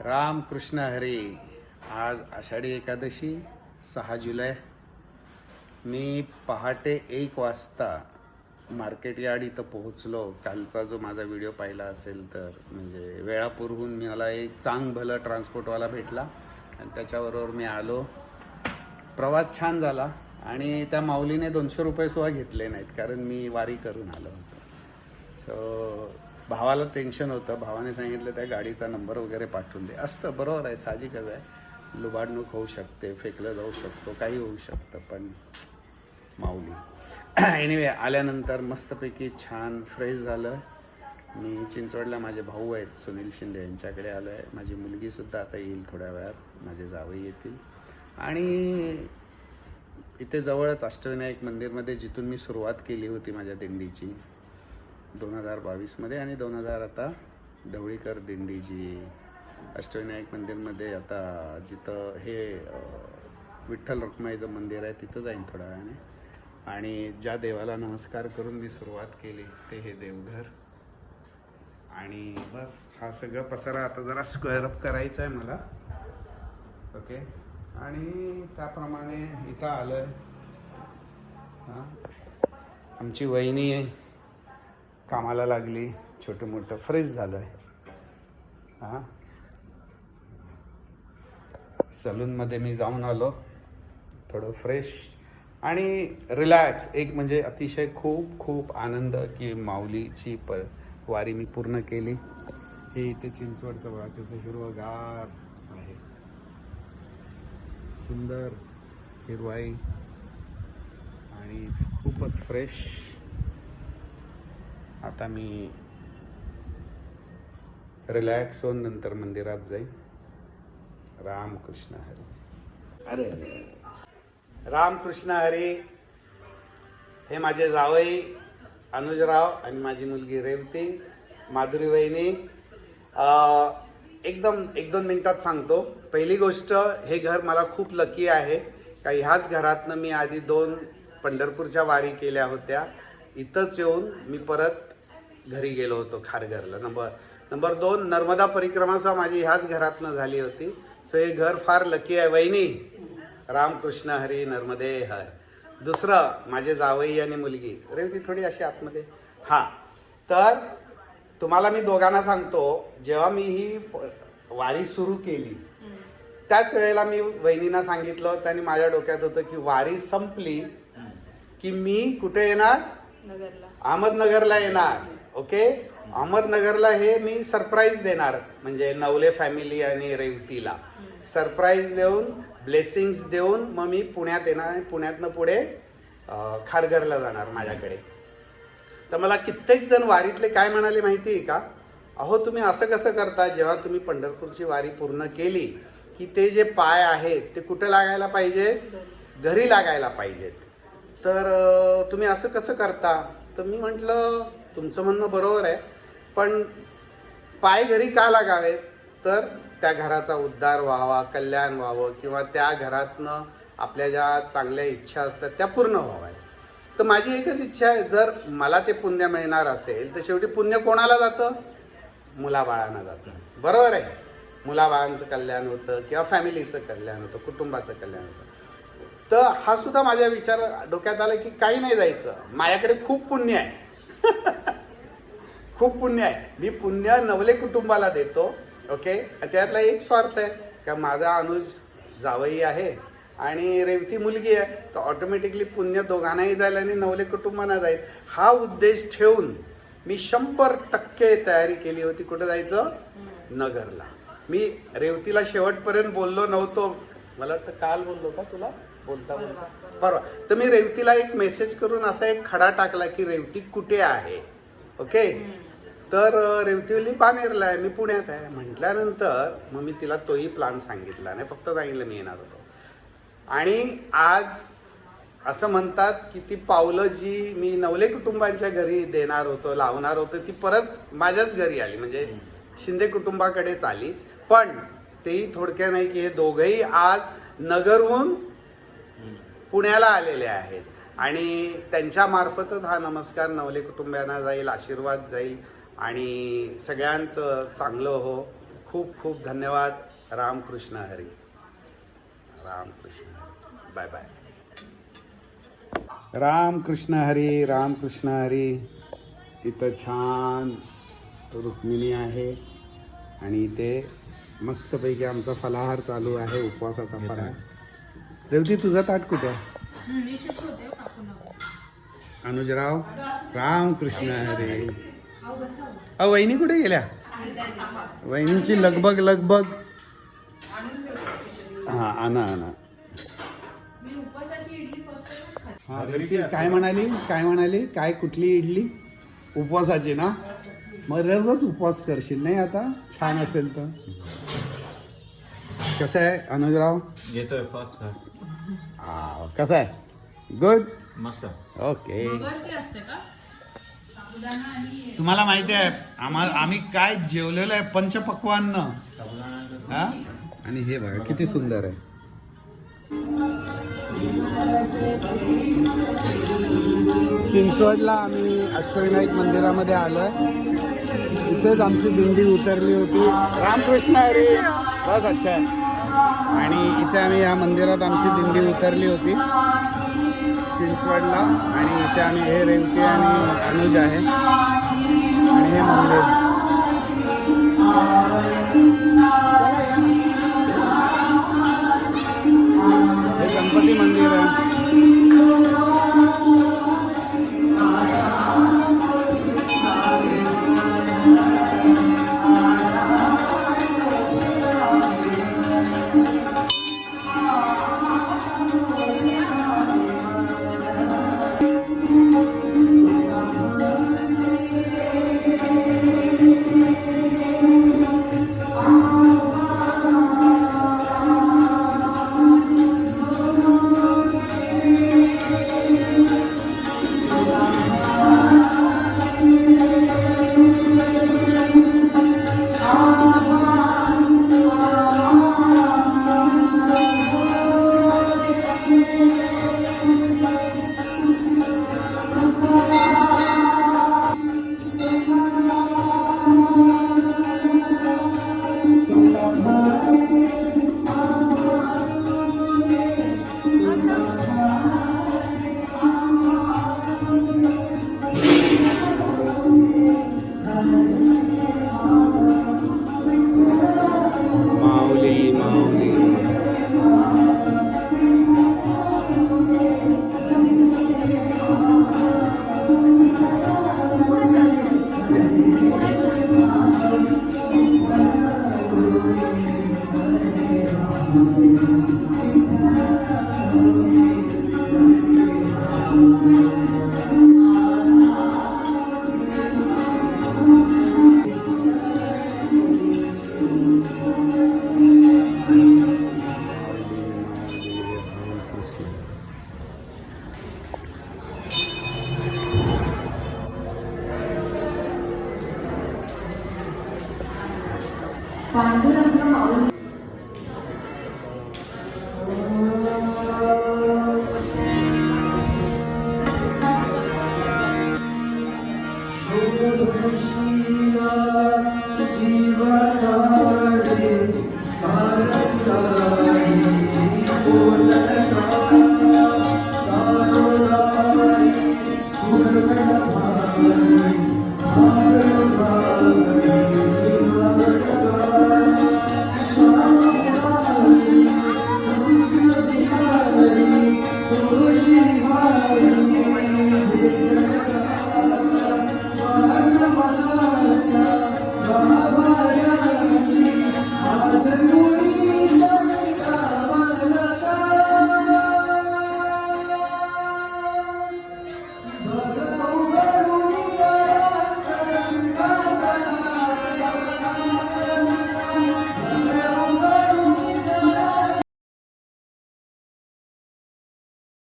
राम कृष्ण हरी. आज आषाढी एकादशी सहा जुलै. मी पहाटे एक वाजता मार्केट यार्ड इथं पोहोचलो. कालचा जो माझा व्हिडिओ पाहिला असेल तर म्हणजे वेळापूरहून मला एक चांग भलं ट्रान्सपोर्टवाला भेटला. आणि त्याच्याबरोबर मी आलो. प्रवास छान झाला. आणि त्या माऊलीने दोनशे रुपये सुद्धा घेतले नाहीत कारण मी वारी करून आलो होतो. सो भावाला टेन्शन होतं. भावाने सांगितलं त्या गाडीचा नंबर वगैरे पाठवून दे. असतं बरोबर आहे साहजिकच आहे. लुबाडणूक होऊ शकते फेकलं जाऊ शकतो काही होऊ शकतं पण माऊली. एनिवे आल्यानंतर मस्तपैकी छान फ्रेश झालं. मी चिंचवडला माझे भाऊ आहेत सुनील शिंदे यांच्याकडे आलो आहे माझी मुलगीसुद्धा आता येईल थोड्या वेळात. माझे जावई येतील. आणि इथे जवळच अष्टविनायक मंदिरमध्ये जिथून मी सुरुवात केली होती माझ्या दिंडीची. दोन हजार बावीसमध्ये आणि दोन हजार आता ढवळीकर दिंडीजी अष्टविनायक मंदिरमध्ये आता जिथं हे विठ्ठल रुक्माईचं मंदिर आहे तिथं जाईन थोड्या वेळाने. आणि ज्या देवाला नमस्कार करून मी सुरुवात केली ते हे देवघर. आणि बस हा सगळं पसारा आता जरा स्क्वेअर अप करायचा आहे मला. ओके? आणि त्याप्रमाणे इथं आलं आहे हां? आमची वहिनी आहे. कामाला लागली छोटं मोठं फ्रेश झालं आहे हां. सलूनमध्ये मी जाऊन आलो थोडं फ्रेश आणि रिलॅक्स. एक म्हणजे अतिशय खूप खूप आनंद की माऊलीची प वारी मी पूर्ण केली. हे इथे चिंचवडचं बघा तिथं हिरवगार आहे. सुंदर हिरवाई आणि खूपच फ्रेश. आता मी रिलॅक्स होऊन नंतर मंदिरात जाईन. रामकृष्ण हरी. अरे अरे. रामकृष्ण हरी. हे माझे जावई अनुजराव आणि माझी मुलगी रेवती माधुरी वहिनी एकदम एक दोन मिनिटात सांगतो. पहिली गोष्ट हे घर मला खूप लकी आहे. का ह्याच घरातनं मी आधी दोन पंढरपूरच्या वारी केल्या होत्या. इथंच येऊन मी परत घरी गेलो होतो खारघरला. नंबर नंबर दोन नर्मदा परिक्रमाचा माझी ह्याच घरातनं झाली होती. सो हे घर फार लकी आहे. वहिनी रामकृष्ण हरी नर्मदे हर. दुसरं माझे जावई आणि मुलगी. अरे ती थोडी अशी आतमध्ये. हां. तर तुम्हाला मी दोघांना सांगतो जेव्हा मी ही प- वारी सुरू केली त्याच वेळेला मी वहिनींना सांगितलं त्यांनी माझ्या डोक्यात होतं की वारी संपली की मी कुठे येणार? अहमदनगरला येणार ओके? अहमदनगरला हे मी सरप्राईज देणार म्हणजे नवले फॅमिली आणि रेवतीला. सरप्राईज देऊन ब्लेसिंग्स देऊन मग मी पुण्यात येणार आणि पुण्यातनं पुढे खारघरला जाणार माझ्याकडे. तर मला कित्येक जण वारीतले काय म्हणाले माहिती आहे का? अहो तुम्ही असं कसं करता जेव्हा तुम्ही पंढरपूरची वारी पूर्ण केली की ते जे पाय आहेत ते कुठं लागायला पाहिजे घरी लागायला पाहिजेत. तर तुम्ही असं कसं करता? तर मी म्हटलं तुमचं म्हणणं बरोबर आहे पण पाय घरी का लागावेत? तर त्या घराचा उद्धार व्हावा कल्याण व्हावं किंवा त्या घरातनं आपल्या ज्या चांगल्या इच्छा असतात त्या पूर्ण व्हाव्या तर माझी एकच इच्छा आहे जर मला ते पुण्य मिळणार असेल तर शेवटी पुण्य कोणाला जातं? मुलाबाळांना जातं. बरोबर आहे? मुलाबाळांचं कल्याण होतं किंवा फॅमिलीचं कल्याण होतं कुटुंबाचं कल्याण होतं. तर हा सुद्धा माझ्या विचार डोक्यात आला की काही नाही जायचं. माझ्याकडे खूप पुण्य आहे. खूप पुण्य आहे. मी पुण्य नवले कुटुंबाला देतो ओके? त्यातला एक स्वार्थ आहे का माझा अनुज जावई आहे आणि रेवती मुलगी आहे तर ऑटोमॅटिकली पुण्य दोघांनाही जाईल आणि नवले कुटुंबांना जाईल. हा उद्देश ठेवून मी शंभर टक्के तयारी केली होती. कुठं जायचं? नगरला. मी रेवतीला शेवटपर्यंत बोललो नव्हतो. मला वाटतं काल बोललो का तुला? बोलता बोलता. परवा तर मी रेवतीला एक मेसेज करून असा एक खडा टाकला की रेवती कुठे आहे? ओके? तर अं, रेवतीवली पानेरला आहे मी पुण्यात आहे. म्हटल्यानंतर मग मी तिला तोही प्लान सांगितला. नाही फक्त सांगितलं मी येणार होतो. आणि आज असं म्हणतात की ती पावलं जी मी नवले कुटुंबांच्या घरी देणार होतो लावणार होतो ती परत माझ्याच घरी आली. म्हणजे शिंदे कुटुंबाकडेच आली. पण तेही थोडक्या नाही की हे दोघंही आज नगरहून पुण्याला आलेले आहेत. आणि त्यांच्यामार्फतच हा नमस्कार नवले कुटुंबियांना जाईल आशीर्वाद जाईल. आणि सगळ्यांचं चांगलं हो. खूप खूप धन्यवाद. रामकृष्ण हरी. रामकृष्ण हरी. Bye bye. रामकृष्ण हरी रामकृष्ण हरी. इथं छान रुक्मिणी आहे. आणि इथे मस्तपैकी आमचा फलाहार चालू आहे उपवासाचा फराळ रेवती तुझा ताट कुठे? अनुजराव राम कृष्ण हरे. अ वहिनी कुठे गेल्या? वहिनीची लगबग लगबग. हा आणा आणा. हां रेवती काय म्हणाली? काय म्हणाली? काय कुठली इडली? उपवासाची ना? मग रोजच उपवास करशील नाही आता? छान असेल तर. कसं आहे अनुजराव येतोय फर्स्ट क्लास हा कसं आहे गुड मस्त ओके तुम्हाला माहिती आहे आम्हाला आम्ही काय जेवलेलो आहे पंचपक्वान्न. हा? आणि हे बघा किती सुंदर आहे. चिंचवडला आम्ही अष्टविनायक मंदिरामध्ये आलोय. इथेच आमची दिंडी उतरली होती. रामकृष्ण हरी. बस अच्छा. आहे आणि इथे आम्ही या मंदिरात आमची दिंडी उतरली होती. चिंचवडला. आणि इथे आम्ही हे रेवती आणि अनुज आहे. आणि हे मंदिर. हे गणपती मंदिर आहे. ความเรื่อง